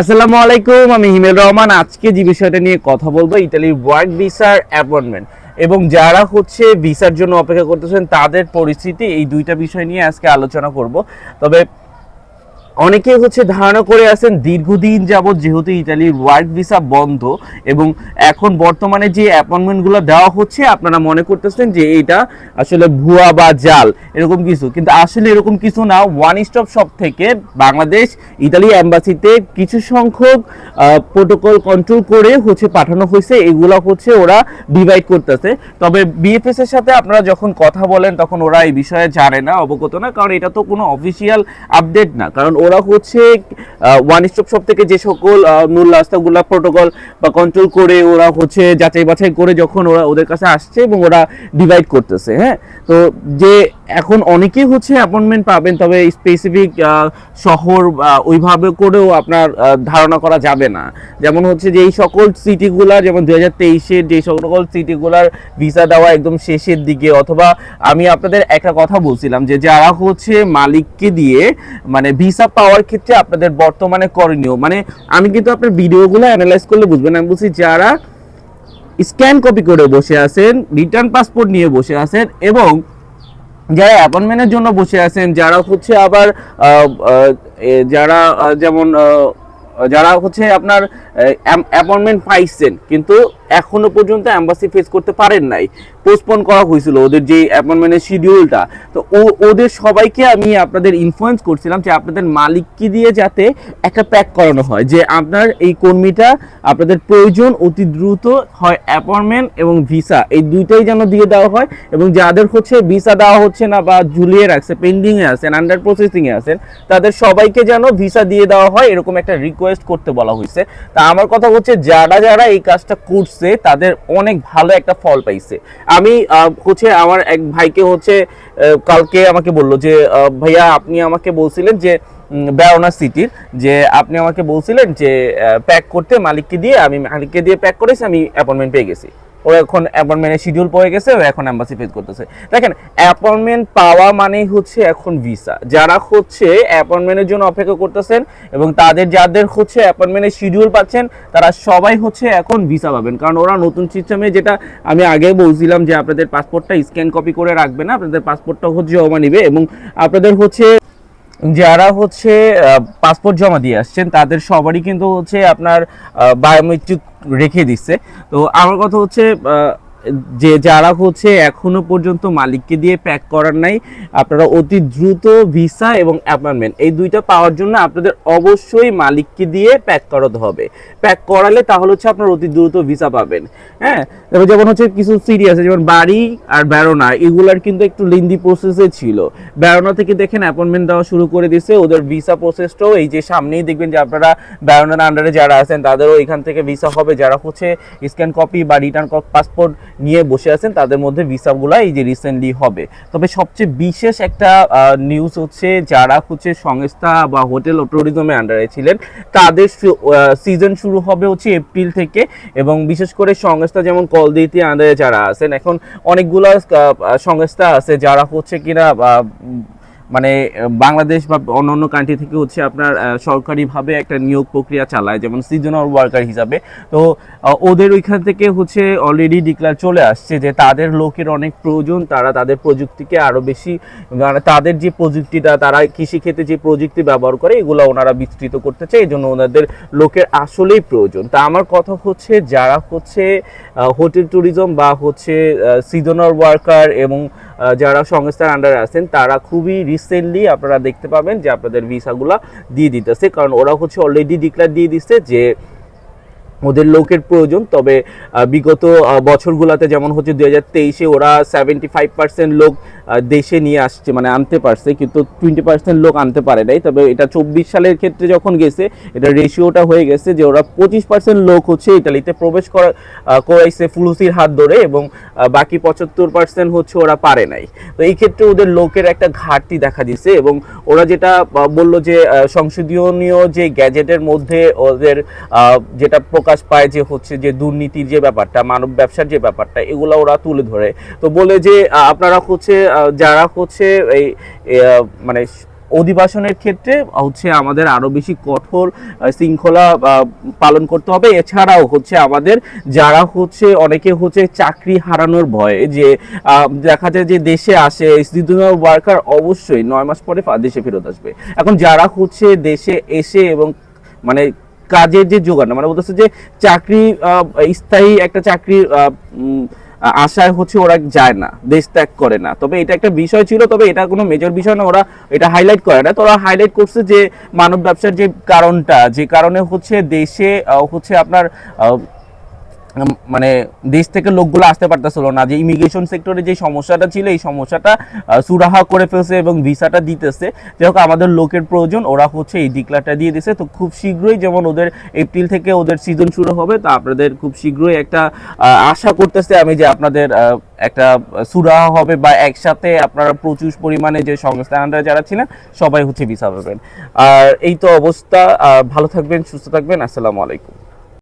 আসসালামু আলাইকুম, আমি হিমেল রহমান। আজকে যে বিষয়টা নিয়ে কথা বলব, ইতালির ওয়ার্ক ভিসার অ্যাপয়েন্টমেন্ট এবং যারা হচ্ছে ভিসার জন্য অপেক্ষা করতেছেন, তাদের পরিস্থিতি, এই দুইটা বিষয় নিয়ে আজকে আলোচনা করব। তবে অনেকে হচ্ছে ধারণা করে আছেন দীর্ঘদিন যাবৎ যেহেতু ইতালির ওয়ার্ক ভিসা বন্ধ এবং এখন বর্তমানে যে অ্যাপয়েন্টমেন্টগুলো দেওয়া হচ্ছে, আপনারা মনে করতেছেন যে এটা আসলে ভুয়া বা জাল, এরকম কিছু। কিন্তু আসলে এরকম কিছু না। ওয়ান স্টপ শপ থেকে বাংলাদেশ, ইতালি অ্যাম্বাসিতে কিছু সংখ্যক প্রোটোকল কন্ট্রোল করে হচ্ছে পাঠানো হয়েছে। এগুলো হচ্ছে ওরা ডিভাইড করতেছে। তবে বিএফএস এর সাথে আপনারা যখন কথা বলেন, তখন ওরা এই বিষয়ে জানে না, অবগত না। কারণ এটা তো কোনো অফিসিয়াল আপডেট না। কারণ ওরা হচ্ছে ওয়ান স্টপ শপ থেকে যে সকল মূল রাস্তাগুলো প্রোটোকল বা কন্ট্রোল করে ওরা হচ্ছে যাচাই বাছাই করে যখন ওরা ওদের কাছে আসছে এবং ওরা ডিভাইড করতেছে হ্যাঁ? তো যে এখন অনেকেই হচ্ছে অ্যাপয়েন্টমেন্ট পাবেন, তবে স্পেসিফিক শহর ওইভাবে করেও আপনার ধারণা করা যাবে না। যেমন হচ্ছে যে এই সকল সিটিগুলা যেমন দুই হাজার তেইশের যে সকল সিটিগুলার ভিসা দেওয়া একদম শেষের দিকে, অথবা আমি আপনাদের একটা কথা বলছিলাম যে যারা হচ্ছে মালিককে দিয়ে মানে ভিসা পাওয়ার ক্ষেত্রে আপনাদের বর্তমানে করণীয় মানে আমি কিন্তু আপনার ভিডিওগুলো অ্যানালাইজ করলে বুঝবেন। আমি বলছি যারা স্ক্যান কপি করে বসে আছেন, রিটার্ন পাসপোর্ট নিয়ে বসে আছেন এবং যারা অ্যাপয়েন্টমেন্টের জন্য বসে আছেন, যারা হচ্ছে আবার যারা যেমন যারা হচ্ছে আপনার অ্যাপয়েন্টমেন্ট পাইছেন, কিন্তু এখনও পর্যন্ত অ্যাম্বাসি ফেস করতে পারেন নাই। পোস্টপোন করা হয়েছিল ওদের যে অ্যাপয়েন্টমেন্টের শিডিউলটা তো ও, ওদের সবাইকে আমি আপনাদের ইনফ্লুয়েন্স করছিলাম যে আপনাদের মালিককে দিয়ে যাতে একটা প্যাক করানো হয়, যে আপনার এই কর্মীটা আপনাদের প্রয়োজন অতি দ্রুত হয় অ্যাপয়েন্টমেন্ট এবং ভিসা এই দুইটাই যেন দিয়ে দেওয়া হয় এবং যাদের হচ্ছে ভিসা দেওয়া হচ্ছে না বা ঝুলিয়ে রাখছে পেন্ডিংয়ে আছেন আন্ডার প্রসেসিংয়ে আছেন, তাদের সবাইকে যেন ভিসা দিয়ে দেওয়া হয়, এরকম একটা রিকোয়েস্ট করতে বলা হয়েছে। তা আমার কথা হচ্ছে, যারা যারা এই কাজটা করছে তাদের অনেক ভালো একটা ফল পাইছে। আমি হচ্ছে আমার এক ভাইকে হচ্ছে কালকে আমাকে বলল যে ভাইয়া, আপনি আমাকে বলছিলেন যে বেরোনা সিটির, যে আপনি আমাকে বলছিলেন যে প্যাক করতে মালিককে দিয়ে, আমি মালিককে দিয়ে প্যাক করেছি, আমি অ্যাপয়েন্টমেন্ট পেয়ে গেছি। ও এখন অ্যাপয়েন্টমেন্টের শিডিউল পড়ে গেছে ও এখন অ্যাম্বাসি ফেস করতেছে। দেখেন অ্যাপয়েন্টমেন্ট পাওয়া মানেই হচ্ছে এখন ভিসা যারা হচ্ছে অ্যাপয়েন্টমেন্টের জন্য অপেক্ষা করতেছেন এবং তাদের যাদের হচ্ছে অ্যাপয়েন্টমেন্টের শিডিউল পাচ্ছেন, তারা সবাই হচ্ছে এখন ভিসা পাবেন। কারণ ওরা নতুন সিস্টেমে যেটা আমি আগে বলছিলাম যে আপনাদের পাসপোর্টটা স্ক্যান কপি করে রাখবে না, আপনাদের পাসপোর্টটা হচ্ছে জমা নিবে এবং আপনাদের হচ্ছে যারা হচ্ছে পাসপোর্ট জমা দিয়ে আসছেন, তাদের সবারই কিন্তু হচ্ছে আপনার বায়োমেট্রিক রেখে দিচ্ছে। তো আমার কথা হচ্ছে যে যারা হচ্ছে এখনও পর্যন্ত মালিককে দিয়ে প্যাক করার নাই, আপনারা অতি দ্রুত ভিসা এবং অ্যাপয়েন্টমেন্ট, এই দুইটা পাওয়ার জন্য আপনাদের অবশ্যই মালিককে দিয়ে প্যাক করাতে হবে। প্যাক করালে তাহলে হচ্ছে আপনার অতি দ্রুত ভিসা পাবেন। হ্যাঁ? তারপর যেমন হচ্ছে কিছু আছে, যেমন বাড়ি আর ব্যারোনা এগুলার কিন্তু একটু লিন্দি প্রসেসে ছিল। ব্যারোনা থেকে দেখেন অ্যাপয়েন্টমেন্ট দেওয়া শুরু করে দিছে ওদের ভিসা প্রসেসটাও এই যে সামনেই দেখবেন যে আপনারা ব্যারোনার আন্ডারে যারা আছেন, তাদেরও এখান থেকে ভিসা হবে, যারা হচ্ছে স্ক্যান কপি বা রিটার্ন পাসপোর্ট নিয়ে বসে আছেন, তাদের মধ্যে ভিসাগুলো এই যে রিসেন্টলি হবে। তবে সবচেয়ে বিশেষ একটা নিউজ হচ্ছে, যারা হচ্ছে সংস্থা বা হোটেল ও ট্যুরিজমের আন্ডারে ছিলেন, তাদের সিজন শুরু হবে হচ্ছে এপ্রিল থেকে, এবং বিশেষ করে সংস্থা যেমন কলদিতি আন্ডারে যারা আছেন, এখন অনেকগুলো সংস্থা আছে যারা হচ্ছে কিনা মানে বাংলাদেশ বা অন্য অন্য কান্ট্রি থেকে হচ্ছে আপনার সরকারিভাবে একটা নিয়োগ প্রক্রিয়া চালায়, যেমন সিজনাল ওয়ার্কার হিসাবে। তো ওদের ওইখান থেকে হচ্ছে অলরেডি ডিক্লার চলে আসছে যে তাদের লোকের অনেক প্রয়োজন, তারা তাদের প্রযুক্তিকে আরও বেশি মানে তাদের যে প্রযুক্তিটা, তারা কৃষিক্ষেত্রে যে প্রযুক্তি ব্যবহার করে, এগুলো ওনারা বিস্তৃত করতে চায়, এই জন্য ওনাদের লোকের আসলেই প্রয়োজন। তা আমার কথা হচ্ছে, যারা হচ্ছে হোটেল ট্যুরিজম বা হচ্ছে সিজনাল ওয়ার্কার এবং যারা সংস্থার আন্ডারে আছেন, তারা খুবই রিসেন্টলি আপনারা দেখতে পাবেন যে আপনাদের ভিসাগুলো দিয়ে দিতেছে। কারণ ওরা হচ্ছে অলরেডি ডিক্লার দিয়ে দিচ্ছে যে ওদের লোকের প্রয়োজন, তবে বিগত বছরগুলোতে যেমন হচ্ছে দু হাজার তেইশে ওরা সেভেন্টি ফাইভ পার্সেন্ট লোক দেশে নিয়ে আসছে মানে আনতে পারছে, কিন্তু টোয়েন্টি পার্সেন্ট লোক আনতে পারে নাই। তবে এটা চব্বিশ সালের ক্ষেত্রে যখন গেছে, এটা রেশিওটা হয়ে গেছে যে ওরা পঁচিশ পার্সেন্ট লোক হচ্ছে ইটালিতে প্রবেশ করা করাইছে ফুলুসির হাত ধরে এবং বাকি পঁচাত্তর পার্সেন্ট হচ্ছে ওরা পারে নাই। তো এই ক্ষেত্রে ওদের লোকের একটা ঘাটতি দেখা দিছে এবং ওরা যেটা বলল যে সংশোধনীয় যে গ্যাজেটের মধ্যে ওদের যেটা প্রকাশ পায় যে হচ্ছে যে দুর্নীতির যে ব্যাপারটা, মানব ব্যবসার যে ব্যাপারটা, এগুলো ওরা তুলে ধরে। তো বলে যে আপনারা হচ্ছে যারা হচ্ছে এই মানে অধিবাসনের ক্ষেত্রে হচ্ছে আমাদের আরও বেশি কঠোর শৃঙ্খলা পালন করতে হবে। এছাড়াও হচ্ছে আমাদের যারা হচ্ছে অনেকে হচ্ছে চাকরি হারানোর ভয়ে যে দেখা যায় যে দেশে আসে সিজনাল ওয়ার্কার অবশ্যই নয় মাস পরে দেশে ফেরত আসবে। এখন যারা হচ্ছে দেশে এসে এবং মানে কাজের যে যোগান মানে বলতেছে যে চাকরি স্থায়ী একটা চাকরির আশায় হচ্ছে ওরা যায় না দেশ ত্যাগ করে না। তবে এটা একটা বিষয় ছিল, তবে এটা কোনো মেজর বিষয় না, ওরা এটা হাইলাইট করে না। তো ওরা হাইলাইট করছে যে মানব ব্যবসার যে কারণটা, যে কারণে হচ্ছে দেশে হচ্ছে আপনার মানে দেশ থেকে লোকগুলো আসতে পারতেছিল না, যে ইমিগ্রেশন সেক্টরে যে সমস্যাটা ছিল, এই সমস্যাটা সুরাহা করে ফেলছে এবং ভিসাটা দিতেছে। যাই হোক, আমাদের লোকের প্রয়োজন, ওরা হচ্ছে এই ডিক্লারটা দিয়ে দিছে। তো খুব শীঘ্রই যেমন ওদের এপ্রিল থেকে ওদের সিজন শুরু হবে, তো আপনাদের খুব শীঘ্রই একটা আশা করতেছে আমি যে আপনাদের একটা সুরাহা হবে বা একসাথে আপনারা প্রচুর পরিমাণে যে সংস্থানরা যারা ছিলেন, সবাই হচ্ছে ভিসা পাবেন। আর এই তো অবস্থা ভালো থাকবেন, সুস্থ থাকবেন, আসসালামু আলাইকুম।